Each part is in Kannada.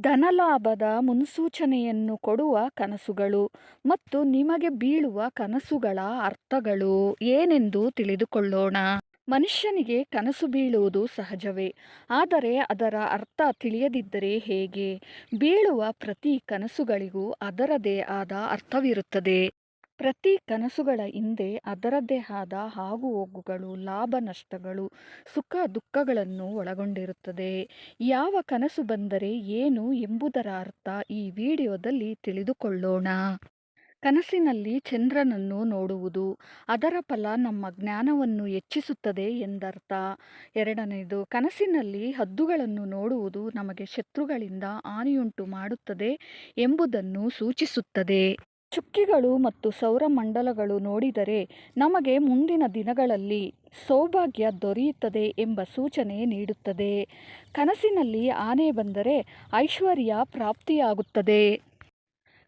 ಧನಲಾಭದ ಮುನ್ಸೂಚನೆಯನ್ನು ಕೊಡುವ ಕನಸುಗಳು ಮತ್ತು ನಿಮಗೆ ಬೀಳುವ ಕನಸುಗಳ ಅರ್ಥಗಳು ಏನೆಂದು ತಿಳಿದುಕೊಳ್ಳೋಣ. ಮನುಷ್ಯನಿಗೆ ಕನಸು ಬೀಳುವುದು ಸಹಜವೇ, ಆದರೆ ಅದರ ಅರ್ಥ ತಿಳಿಯದಿದ್ದರೆ ಹೇಗೆ? ಬೀಳುವ ಪ್ರತಿ ಕನಸುಗಳಿಗೂ ಅದರದೇ ಆದ ಅರ್ಥವಿರುತ್ತದೆ. ಪ್ರತಿ ಕನಸುಗಳ ಹಿಂದೆ ಅದರದ್ದೇ ಆದ ಆಗುಹೋಗುಗಳು, ಲಾಭ ನಷ್ಟಗಳು, ಸುಖ ದುಃಖಗಳನ್ನು ಒಳಗೊಂಡಿರುತ್ತದೆ. ಯಾವ ಕನಸು ಬಂದರೆ ಏನು ಎಂಬುದರ ಅರ್ಥ ಈ ವಿಡಿಯೋದಲ್ಲಿ ತಿಳಿದುಕೊಳ್ಳೋಣ. ಕನಸಿನಲ್ಲಿ ಚಂದ್ರನನ್ನು ನೋಡುವುದು, ಅದರ ಫಲ ನಮ್ಮ ಜ್ಞಾನವನ್ನು ಹೆಚ್ಚಿಸುತ್ತದೆ ಎಂದರ್ಥ. ಎರಡನೆಯದು, ಕನಸಿನಲ್ಲಿ ಹದ್ದುಗಳನ್ನು ನೋಡುವುದು ನಮಗೆ ಶತ್ರುಗಳಿಂದ ಹಾನಿಯುಂಟು ಮಾಡುತ್ತದೆ ಎಂಬುದನ್ನು ಸೂಚಿಸುತ್ತದೆ. ಚುಕ್ಕಿಗಳು ಮತ್ತು ಸೌರಮಂಡಲಗಳು ನೋಡಿದರೆ ನಮಗೆ ಮುಂದಿನ ದಿನಗಳಲ್ಲಿ ಸೌಭಾಗ್ಯ ದೊರೆಯುತ್ತದೆ ಎಂಬ ಸೂಚನೆ ನೀಡುತ್ತದೆ. ಕನಸಿನಲ್ಲಿ ಆನೆ ಬಂದರೆ ಐಶ್ವರ್ಯ ಪ್ರಾಪ್ತಿಯಾಗುತ್ತದೆ.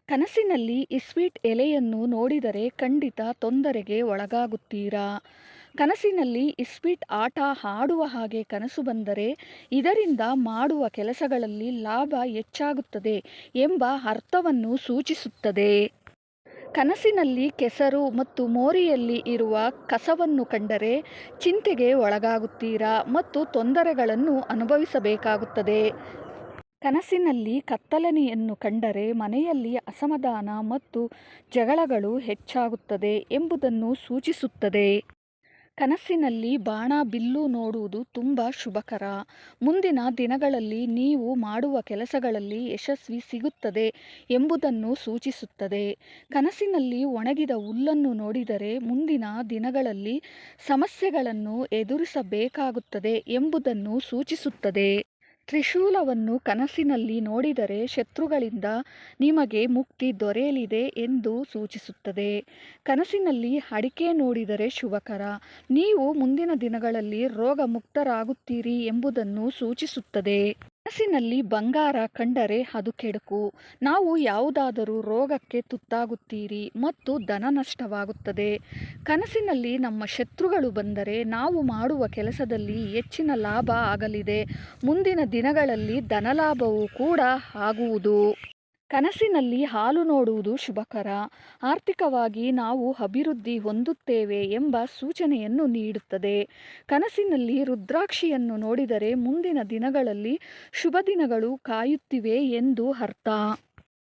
ಕನಸಿನಲ್ಲಿ ಇಸ್ವೀಟ್ ಎಲೆಯನ್ನು ನೋಡಿದರೆ ಖಂಡಿತ ತೊಂದರೆಗೆ ಒಳಗಾಗುತ್ತೀರಾ? ಕನಸಿನಲ್ಲಿ ಇಸ್ವೀಟ್ ಆಟ ಆಡುವ ಹಾಗೆ ಕನಸು ಬಂದರೆ ಇದರಿಂದ ಮಾಡುವ ಕೆಲಸಗಳಲ್ಲಿ ಲಾಭ ಹೆಚ್ಚಾಗುತ್ತದೆ ಎಂಬ ಅರ್ಥವನ್ನು ಸೂಚಿಸುತ್ತದೆ. ಕನಸಿನಲ್ಲಿ ಕೆಸರು ಮತ್ತು ಮೋರಿಯಲ್ಲಿ ಇರುವ ಕಸವನ್ನು ಕಂಡರೆ ಚಿಂತೆಗೆ ಒಳಗಾಗುತ್ತೀರಾ ಮತ್ತು ತೊಂದರೆಗಳನ್ನು ಅನುಭವಿಸಬೇಕಾಗುತ್ತದೆ. ಕನಸಿನಲ್ಲಿ ಕತ್ತಲನೆಯನ್ನು ಕಂಡರೆ ಮನೆಯಲ್ಲಿ ಅಸಮಾಧಾನ ಮತ್ತು ಜಗಳಗಳು ಹೆಚ್ಚಾಗುತ್ತದೆ ಎಂಬುದನ್ನು ಸೂಚಿಸುತ್ತದೆ. ಕನಸಿನಲ್ಲಿ ಬಾಣ ಬಿಲ್ಲು ನೋಡುವುದು ತುಂಬ ಶುಭಕರ. ಮುಂದಿನ ದಿನಗಳಲ್ಲಿ ನೀವು ಮಾಡುವ ಕೆಲಸಗಳಲ್ಲಿ ಯಶಸ್ವಿ ಸಿಗುತ್ತದೆ ಎಂಬುದನ್ನು ಸೂಚಿಸುತ್ತದೆ. ಕನಸಿನಲ್ಲಿ ಒಣಗಿದ ಹುಲ್ಲನ್ನು ನೋಡಿದರೆ ಮುಂದಿನ ದಿನಗಳಲ್ಲಿ ಸಮಸ್ಯೆಗಳನ್ನು ಎದುರಿಸಬೇಕಾಗುತ್ತದೆ ಎಂಬುದನ್ನು ಸೂಚಿಸುತ್ತದೆ. ತ್ರಿಶೂಲವನ್ನು ಕನಸಿನಲ್ಲಿ ನೋಡಿದರೆ ಶತ್ರುಗಳಿಂದ ನಿಮಗೆ ಮುಕ್ತಿ ದೊರೆಯಲಿದೆ ಎಂದು ಸೂಚಿಸುತ್ತದೆ. ಕನಸಿನಲ್ಲಿ ಅಡಿಕೆ ನೋಡಿದರೆ ಶುಭಕರ. ನೀವು ಮುಂದಿನ ದಿನಗಳಲ್ಲಿ ರೋಗ ಮುಕ್ತರಾಗುತ್ತೀರಿ ಎಂಬುದನ್ನು ಸೂಚಿಸುತ್ತದೆ. ಕನಸಿನಲ್ಲಿ ಬಂಗಾರ ಕಂಡರೆ ಅದು ಕೆಡುಕು. ನಾವು ಯಾವುದಾದರೂ ರೋಗಕ್ಕೆ ತುತ್ತಾಗುತ್ತೀರಿ ಮತ್ತು ಧನ ನಷ್ಟವಾಗುತ್ತದೆ. ಕನಸಿನಲ್ಲಿ ನಮ್ಮ ಶತ್ರುಗಳು ಬಂದರೆ ನಾವು ಮಾಡುವ ಕೆಲಸದಲ್ಲಿ ಹೆಚ್ಚಿನ ಲಾಭ ಆಗಲಿದೆ. ಮುಂದಿನ ದಿನಗಳಲ್ಲಿ ಧನಲಾಭವೂ ಕೂಡ ಆಗುವುದು. ಕನಸಿನಲ್ಲಿ ಹಾಲು ನೋಡುವುದು ಶುಭಕರ. ಆರ್ಥಿಕವಾಗಿ ನಾವು ಅಭಿವೃದ್ಧಿ ಹೊಂದುತ್ತೇವೆ ಎಂಬ ಸೂಚನೆಯನ್ನು ನೀಡುತ್ತದೆ. ಕನಸಿನಲ್ಲಿ ರುದ್ರಾಕ್ಷಿಯನ್ನು ನೋಡಿದರೆ ಮುಂದಿನ ದಿನಗಳಲ್ಲಿ ಶುಭ ದಿನಗಳು ಕಾಯುತ್ತಿವೆ ಎಂದು ಅರ್ಥ.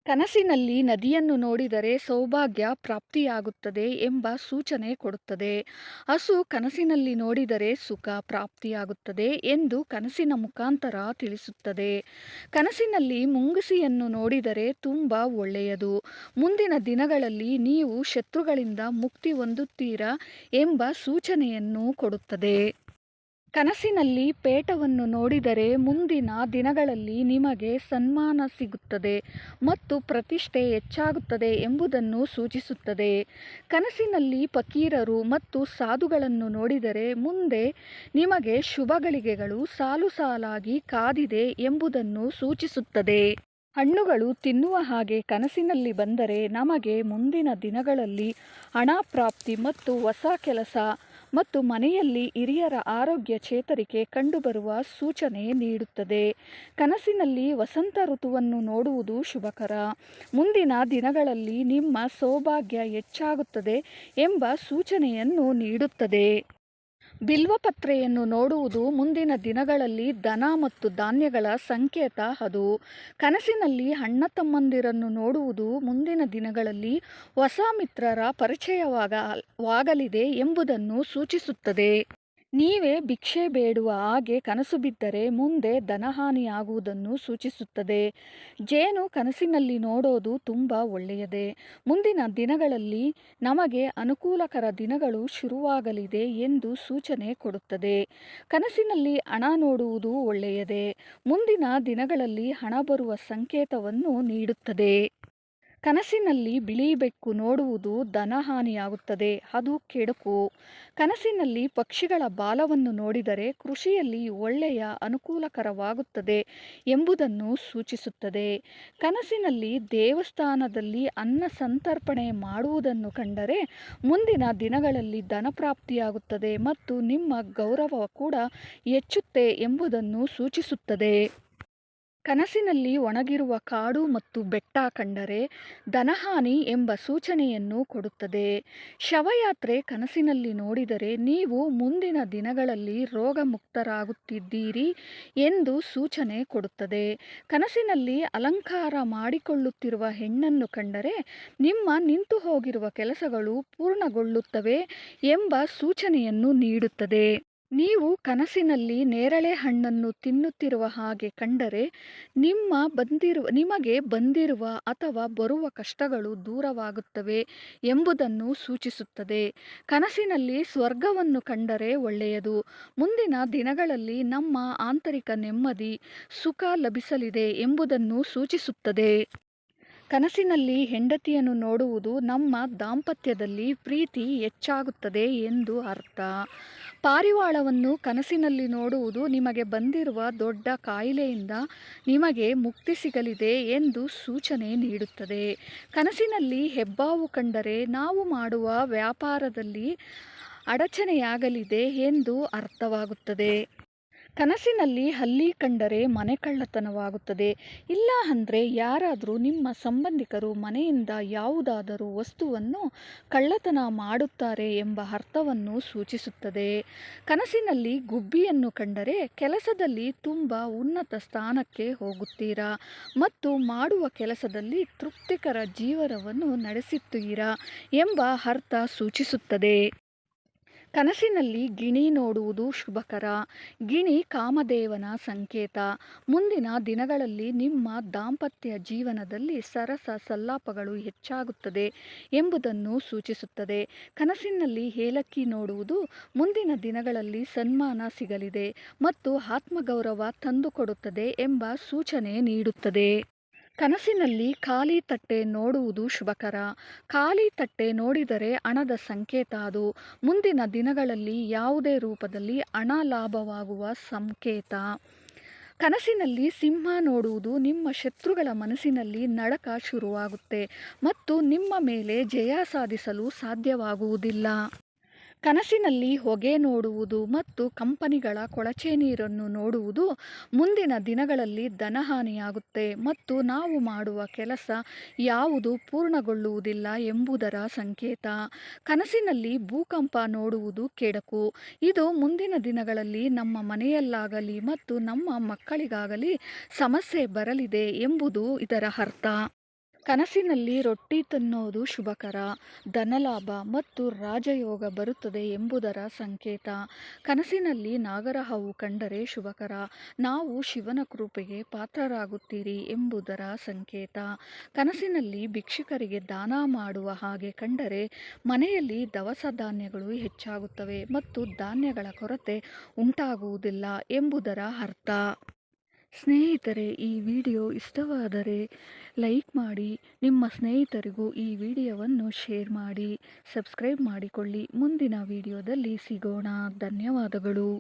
ಕನಸಿನಲ್ಲಿ ನದಿಯನ್ನು ನೋಡಿದರೆ ಸೌಭಾಗ್ಯ ಪ್ರಾಪ್ತಿಯಾಗುತ್ತದೆ ಎಂಬ ಸೂಚನೆ ಕೊಡುತ್ತದೆ. ಹಸು ಕನಸಿನಲ್ಲಿ ನೋಡಿದರೆ ಸುಖ ಪ್ರಾಪ್ತಿಯಾಗುತ್ತದೆ ಎಂದು ಕನಸಿನ ಮುಖಾಂತರ ತಿಳಿಸುತ್ತದೆ. ಕನಸಿನಲ್ಲಿ ಮುಂಗುಸಿಯನ್ನು ನೋಡಿದರೆ ತುಂಬ ಒಳ್ಳೆಯದು. ಮುಂದಿನ ದಿನಗಳಲ್ಲಿ ನೀವು ಶತ್ರುಗಳಿಂದ ಮುಕ್ತಿ ಹೊಂದುತ್ತೀರಾ ಎಂಬ ಸೂಚನೆಯನ್ನು ಕೊಡುತ್ತದೆ. ಕನಸಿನಲ್ಲಿ ಪೇಟವನ್ನು ನೋಡಿದರೆ ಮುಂದಿನ ದಿನಗಳಲ್ಲಿ ನಿಮಗೆ ಸನ್ಮಾನ ಸಿಗುತ್ತದೆ ಮತ್ತು ಪ್ರತಿಷ್ಠೆ ಹೆಚ್ಚಾಗುತ್ತದೆ ಎಂಬುದನ್ನು ಸೂಚಿಸುತ್ತದೆ. ಕನಸಿನಲ್ಲಿ ಫಕೀರರು ಮತ್ತು ಸಾಧುಗಳನ್ನು ನೋಡಿದರೆ ಮುಂದೆ ನಿಮಗೆ ಶುಭಗಳಿಗೆಗಳು ಸಾಲು ಸಾಲಾಗಿ ಕಾದಿದೆ ಎಂಬುದನ್ನು ಸೂಚಿಸುತ್ತದೆ. ಹಣ್ಣುಗಳು ತಿನ್ನುವ ಹಾಗೆ ಕನಸಿನಲ್ಲಿ ಬಂದರೆ ನಮಗೆ ಮುಂದಿನ ದಿನಗಳಲ್ಲಿ ಹಣ ಪ್ರಾಪ್ತಿ ಮತ್ತು ಹೊಸ ಕೆಲಸ ಮತ್ತು ಮನೆಯಲ್ಲಿ ಹಿರಿಯರ ಆರೋಗ್ಯ ಚೇತರಿಕೆ ಕಂಡುಬರುವ ಸೂಚನೆ ನೀಡುತ್ತದೆ. ಕನಸಿನಲ್ಲಿ ವಸಂತ ಋತುವನ್ನು ನೋಡುವುದು ಶುಭಕರ. ಮುಂದಿನ ದಿನಗಳಲ್ಲಿ ನಿಮ್ಮ ಸೌಭಾಗ್ಯ ಹೆಚ್ಚಾಗುತ್ತದೆ ಎಂಬ ಸೂಚನೆಯನ್ನು ನೀಡುತ್ತದೆ. ಬಿಲ್ವಪತ್ರೆಯನ್ನು ನೋಡುವುದು ಮುಂದಿನ ದಿನಗಳಲ್ಲಿ ದನ ಮತ್ತು ಧಾನ್ಯಗಳ ಸಂಕೇತ ಅದು. ಕನಸಿನಲ್ಲಿ ಅಣ್ಣ ತಮ್ಮಂದಿರನ್ನು ನೋಡುವುದು ಮುಂದಿನ ದಿನಗಳಲ್ಲಿ ಹೊಸ ಮಿತ್ರರ ಪರಿಚಯವಾಗ, ವಾಗಲಿದೆ ಎಂಬುದನ್ನು ಸೂಚಿಸುತ್ತದೆ. ನೀವೇ ಭಿಕ್ಷೆ ಬೇಡುವ ಹಾಗೆ ಕನಸು ಬಿದ್ದರೆ ಮುಂದೆ ಧನಹಾನಿಯಾಗುವುದನ್ನು ಸೂಚಿಸುತ್ತದೆ. ಜೇನು ಕನಸಿನಲ್ಲಿ ನೋಡೋದು ತುಂಬ ಒಳ್ಳೆಯದೇ. ಮುಂದಿನ ದಿನಗಳಲ್ಲಿ ನಮಗೆ ಅನುಕೂಲಕರ ದಿನಗಳು ಶುರುವಾಗಲಿದೆ ಎಂದು ಸೂಚನೆ ಕೊಡುತ್ತದೆ. ಕನಸಿನಲ್ಲಿ ಹಣ ನೋಡುವುದು ಒಳ್ಳೆಯದೇ. ಮುಂದಿನ ದಿನಗಳಲ್ಲಿ ಹಣ ಬರುವ ಸಂಕೇತವನ್ನು ನೀಡುತ್ತದೆ. ಕನಸಿನಲ್ಲಿ ಬಿಳಿ ಬೆಕ್ಕು ನೋಡುವುದು ಧನಹಾನಿಯಾಗುತ್ತದೆ. ಅದು ಕೆಡುಕು. ಕನಸಿನಲ್ಲಿ ಪಕ್ಷಿಗಳ ಬಾಲವನ್ನು ನೋಡಿದರೆ ಕೃಷಿಯಲ್ಲಿ ಒಳ್ಳೆಯ ಅನುಕೂಲಕರವಾಗುತ್ತದೆ ಎಂಬುದನ್ನು ಸೂಚಿಸುತ್ತದೆ. ಕನಸಿನಲ್ಲಿ ದೇವಸ್ಥಾನದಲ್ಲಿ ಅನ್ನ ಸಂತರ್ಪಣೆ ಮಾಡುವುದನ್ನು ಕಂಡರೆ ಮುಂದಿನ ದಿನಗಳಲ್ಲಿ ಧನಪ್ರಾಪ್ತಿಯಾಗುತ್ತದೆ ಮತ್ತು ನಿಮ್ಮ ಗೌರವ ಕೂಡ ಹೆಚ್ಚುತ್ತೆ ಎಂಬುದನ್ನು ಸೂಚಿಸುತ್ತದೆ. ಕನಸಿನಲ್ಲಿ ಒಣಗಿರುವ ಕಾಡು ಮತ್ತು ಬೆಟ್ಟ ಕಂಡರೆ ಧನಹಾನಿ ಎಂಬ ಸೂಚನೆಯನ್ನು ಕೊಡುತ್ತದೆ. ಶವಯಾತ್ರೆ ಕನಸಿನಲ್ಲಿ ನೋಡಿದರೆ ನೀವು ಮುಂದಿನ ದಿನಗಳಲ್ಲಿ ರೋಗಮುಕ್ತರಾಗುತ್ತಿದ್ದೀರಿ ಎಂದು ಸೂಚನೆ ಕೊಡುತ್ತದೆ. ಕನಸಿನಲ್ಲಿ ಅಲಂಕಾರ ಮಾಡಿಕೊಳ್ಳುತ್ತಿರುವ ಹೆಣ್ಣನ್ನು ಕಂಡರೆ ನಿಮ್ಮ ನಿಂತು ಹೋಗಿರುವ ಕೆಲಸಗಳು ಪೂರ್ಣಗೊಳ್ಳುತ್ತವೆ ಎಂಬ ಸೂಚನೆಯನ್ನು ನೀಡುತ್ತದೆ. ನೀವು ಕನಸಿನಲ್ಲಿ ನೇರಳೆ ಹಣ್ಣನ್ನು ತಿನ್ನುತ್ತಿರುವ ಹಾಗೆ ಕಂಡರೆ ನಿಮ್ಮ ಬಂದಿರುವ, ನಿಮಗೆ ಬಂದಿರುವ ಅಥವಾ ಬರುವ ಕಷ್ಟಗಳು ದೂರವಾಗುತ್ತವೆ ಎಂಬುದನ್ನು ಸೂಚಿಸುತ್ತದೆ. ಕನಸಿನಲ್ಲಿ ಸ್ವರ್ಗವನ್ನು ಕಂಡರೆ ಒಳ್ಳೆಯದು. ಮುಂದಿನ ದಿನಗಳಲ್ಲಿ ನಮ್ಮ ಆಂತರಿಕ ನೆಮ್ಮದಿ ಸುಖ ಲಭಿಸಲಿದೆ ಎಂಬುದನ್ನು ಸೂಚಿಸುತ್ತದೆ. ಕನಸಿನಲ್ಲಿ ಹೆಂಡತಿಯನ್ನು ನೋಡುವುದು ನಮ್ಮ ದಾಂಪತ್ಯದಲ್ಲಿ ಪ್ರೀತಿ ಹೆಚ್ಚಾಗುತ್ತದೆ ಎಂದು ಅರ್ಥ. ಪಾರಿವಾಳವನ್ನು ಕನಸಿನಲ್ಲಿ ನೋಡುವುದು ನಿಮಗೆ ಬಂದಿರುವ ದೊಡ್ಡ ಕಾಯಿಲೆಯಿಂದ ನಿಮಗೆ ಮುಕ್ತಿ ಸಿಗಲಿದೆ ಎಂದು ಸೂಚನೆ ನೀಡುತ್ತದೆ. ಕನಸಿನಲ್ಲಿ ಹೆಬ್ಬಾವು ಕಂಡರೆ ನಾವು ಮಾಡುವ ವ್ಯಾಪಾರದಲ್ಲಿ ಅಡಚಣೆಯಾಗಲಿದೆ ಎಂದು ಅರ್ಥವಾಗುತ್ತದೆ. ಕನಸಿನಲ್ಲಿ ಹಲ್ಲಿ ಕಂಡರೆ ಮನೆ ಕಳ್ಳತನವಾಗುತ್ತದೆ. ಇಲ್ಲ ಅಂದರೆ ಯಾರಾದರೂ ನಿಮ್ಮ ಸಂಬಂಧಿಕರು ಮನೆಯಿಂದ ಯಾವುದಾದರೂ ವಸ್ತುವನ್ನು ಕಳ್ಳತನ ಮಾಡುತ್ತಾರೆ ಎಂಬ ಅರ್ಥವನ್ನು ಸೂಚಿಸುತ್ತದೆ. ಕನಸಿನಲ್ಲಿ ಗುಬ್ಬಿಯನ್ನು ಕಂಡರೆ ಕೆಲಸದಲ್ಲಿ ತುಂಬ ಉನ್ನತ ಸ್ಥಾನಕ್ಕೆ ಹೋಗುತ್ತೀರಾ? ಮತ್ತು ಮಾಡುವ ಕೆಲಸದಲ್ಲಿ ತೃಪ್ತಿಕರ ಜೀವನವನ್ನು ನಡೆಸುತ್ತೀರಾ? ಎಂಬ ಅರ್ಥ ಸೂಚಿಸುತ್ತದೆ. ಕನಸಿನಲ್ಲಿ ಗಿಣಿ ನೋಡುವುದು ಶುಭಕರ. ಗಿಣಿ ಕಾಮದೇವನ ಸಂಕೇತ. ಮುಂದಿನ ದಿನಗಳಲ್ಲಿ ನಿಮ್ಮ ದಾಂಪತ್ಯ ಜೀವನದಲ್ಲಿ ಸರಸ ಸಲ್ಲಾಪಗಳು ಹೆಚ್ಚಾಗುತ್ತದೆ ಎಂಬುದನ್ನು ಸೂಚಿಸುತ್ತದೆ. ಕನಸಿನಲ್ಲಿ ಏಲಕ್ಕಿ ನೋಡುವುದು ಮುಂದಿನ ದಿನಗಳಲ್ಲಿ ಸನ್ಮಾನ ಸಿಗಲಿದೆ ಮತ್ತು ಆತ್ಮಗೌರವ ತಂದುಕೊಡುತ್ತದೆ ಎಂಬ ಸೂಚನೆ ನೀಡುತ್ತದೆ. ಕನಸಿನಲ್ಲಿ ಖಾಲಿ ತಟ್ಟೆ ನೋಡುವುದು ಶುಭಕರ. ಖಾಲಿ ತಟ್ಟೆ ನೋಡಿದರೆ ಹಣದ ಸಂಕೇತ ಅದು. ಮುಂದಿನ ದಿನಗಳಲ್ಲಿ ಯಾವುದೇ ರೂಪದಲ್ಲಿ ಹಣ ಲಾಭವಾಗುವ ಸಂಕೇತ. ಕನಸಿನಲ್ಲಿ ಸಿಂಹ ನೋಡುವುದು ನಿಮ್ಮ ಶತ್ರುಗಳ ಮನಸ್ಸಿನಲ್ಲಿ ನಡಕ ಶುರುವಾಗುತ್ತೆ ಮತ್ತು ನಿಮ್ಮ ಮೇಲೆ ಜಯ ಸಾಧಿಸಲು ಸಾಧ್ಯವಾಗುವುದಿಲ್ಲ. ಕನಸಿನಲ್ಲಿ ಹೊಗೆ ನೋಡುವುದು ಮತ್ತು ಕಂಪನಿಗಳ ಕೊಳಚೆ ನೀರನ್ನು ನೋಡುವುದು ಮುಂದಿನ ದಿನಗಳಲ್ಲಿ ಧನಹಾನಿಯಾಗುತ್ತೆ ಮತ್ತು ನಾವು ಮಾಡುವ ಕೆಲಸ ಯಾವುದು ಪೂರ್ಣಗೊಳ್ಳುವುದಿಲ್ಲ ಎಂಬುದರ ಸಂಕೇತ. ಕನಸಿನಲ್ಲಿ ಭೂಕಂಪ ನೋಡುವುದು ಕೆಡಕು. ಇದು ಮುಂದಿನ ದಿನಗಳಲ್ಲಿ ನಮ್ಮ ಮನೆಯಲ್ಲಾಗಲಿ ಮತ್ತು ನಮ್ಮ ಮಕ್ಕಳಿಗಾಗಲಿ ಸಮಸ್ಯೆ ಬರಲಿದೆ ಎಂಬುದು ಇದರ ಅರ್ಥ. ಕನಸಿನಲ್ಲಿ ರೊಟ್ಟಿ ತಿನ್ನೋದು ಶುಭಕರ, ಧನಲಾಭ ಮತ್ತು ರಾಜಯೋಗ ಬರುತ್ತದೆ ಎಂಬುದರ ಸಂಕೇತ. ಕನಸಿನಲ್ಲಿ ನಾಗರಹಾವು ಕಂಡರೆ ಶುಭಕರ, ನಾವು ಶಿವನ ಕೃಪೆಗೆ ಪಾತ್ರರಾಗುತ್ತೀರಿ ಎಂಬುದರ ಸಂಕೇತ. ಕನಸಿನಲ್ಲಿ ಭಿಕ್ಷುಕರಿಗೆ ದಾನ ಮಾಡುವ ಹಾಗೆ ಕಂಡರೆ ಮನೆಯಲ್ಲಿ ದವಸ ಧಾನ್ಯಗಳು ಹೆಚ್ಚಾಗುತ್ತವೆ ಮತ್ತು ಧಾನ್ಯಗಳ ಕೊರತೆ ಉಂಟಾಗುವುದಿಲ್ಲ ಎಂಬುದರ ಅರ್ಥ. ಸ್ನೇಹಿತರೆ, ಈ ವಿಡಿಯೋ ಇಷ್ಟವಾದರೆ ಲೈಕ್ ಮಾಡಿ, ನಿಮ್ಮ ಸ್ನೇಹಿತರಿಗೂ ಈ ವಿಡಿಯೋವನ್ನು ಶೇರ್ ಮಾಡಿ, ಸಬ್ಸ್ಕ್ರೈಬ್ ಮಾಡಿಕೊಳ್ಳಿ. ಮುಂದಿನ ವಿಡಿಯೋದಲ್ಲಿ ಸಿಗೋಣ. ಧನ್ಯವಾದಗಳು.